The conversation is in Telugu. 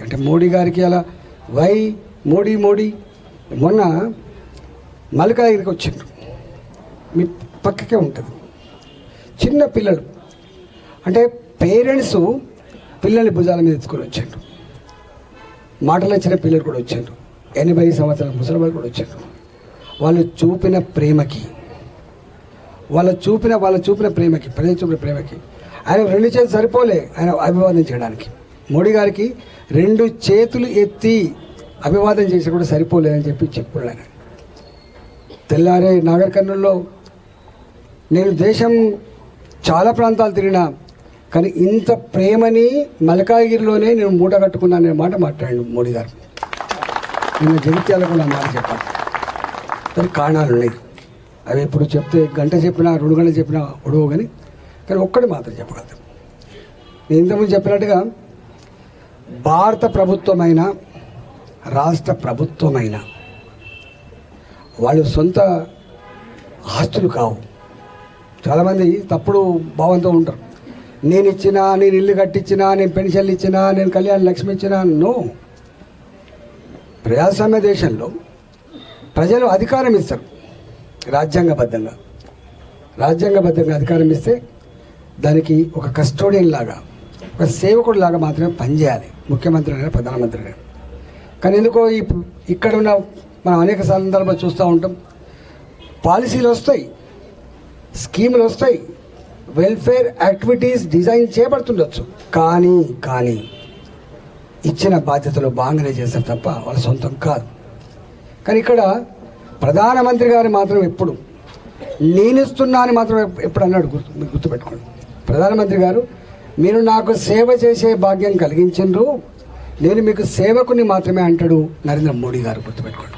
అంటే మోడీ గారికి అలా వై మోడీ మోడీ? మొన్న మల్కాగిరికి వచ్చిండ్రు. మీ పక్కకే ఉంటుంది. చిన్న పిల్లలు. అంటే పేరెంట్స్ పిల్లల్ని భుజాల మీద ఎత్తుకొని వచ్చిండ్రు. మాటలు వచ్చిన పిల్లలు కూడా వచ్చిండ్రు. ఎనభై సంవత్సరాల ముసలి కూడా వచ్చిండ్రు. వాళ్ళు చూపిన ప్రేమకి వాళ్ళ చూపిన వాళ్ళ చూపిన ప్రేమకి ప్రజలు చూపిన ప్రేమకి ఆయన రెండు చేతులు సరిపోలే ఆయన అభివాదం చేయడానికి. మోడీ గారికి రెండు చేతులు ఎత్తి అభివాదం చేసి కూడా సరిపోలేదని చెప్పి చెప్పున్నాడు ఆయన తెల్లారే నాగర్ కర్నూల్లో నేను దేశం చాలా ప్రాంతాలు తిరిగినా కానీ ఇంత ప్రేమని మలకాగిరిలోనే నేను మూట కట్టుకున్నాననే మాట మాట్లాడాను మోడీ గారు. నిన్న జగిత్యాల కూడా మాట చెప్పాను దానికి కారణాలు ఉన్నాయి. అవి ఇప్పుడు చెప్తే గంట చెప్పినా రెండు గంటలు చెప్పినా ఉడవు కానీ కానీ ఒక్కటి మాత్రం చెప్పగలుగుతాం నేను ఇంతకుముందు చెప్పినట్టుగా భారత ప్రభుత్వమైన రాష్ట్ర ప్రభుత్వమైన వాళ్ళు సొంత ఆస్తులు కావు. చాలామంది తప్పుడు భావంతో ఉంటారు. నేను ఇచ్చినా నేను ఇల్లు కట్టించినా నేను పెన్షన్లు ఇచ్చినా నేను కళ్యాణ లక్ష్మి ఇచ్చినా నో. ప్రజాస్వామ్య దేశంలో ప్రజలు అధికారం ఇస్తారు రాజ్యాంగబద్ధంగా. రాజ్యాంగబద్ధంగా అధికారం ఇస్తే దానికి ఒక కస్టోడియన్ లాగా ఒక సేవకుడు లాగా మాత్రమే పనిచేయాలి. ముఖ్యమంత్రి అయినా ప్రధానమంత్రి గారు. కానీ ఎందుకో ఈ ఇక్కడ ఉన్న మనం అనేక సందర్భాలు చూస్తూ ఉంటాం. పాలసీలు వస్తాయి. స్కీములు వస్తాయి. వెల్ఫేర్ యాక్టివిటీస్ డిజైన్ చేయబడుతుండొచ్చు కానీ కానీ ఇచ్చిన బాధ్యతలు బాగానే చేస్తారు తప్ప వాళ్ళ సొంతం కాదు. కానీ ఇక్కడ ప్రధానమంత్రి గారు మాత్రం ఎప్పుడు నేనిస్తున్నా అని మాత్రం ఎప్పుడు అన్నాడు గుర్తు గుర్తుపెట్టుకోండి. ప్రధానమంత్రి గారు మీరు నాకు సేవ చేసే భాగ్యం కలిగించండ్రు. నేను మీకు సేవకుని మాత్రమే అంటాడు నరేంద్ర మోడీ గారు గుర్తుపెట్టుకోండి.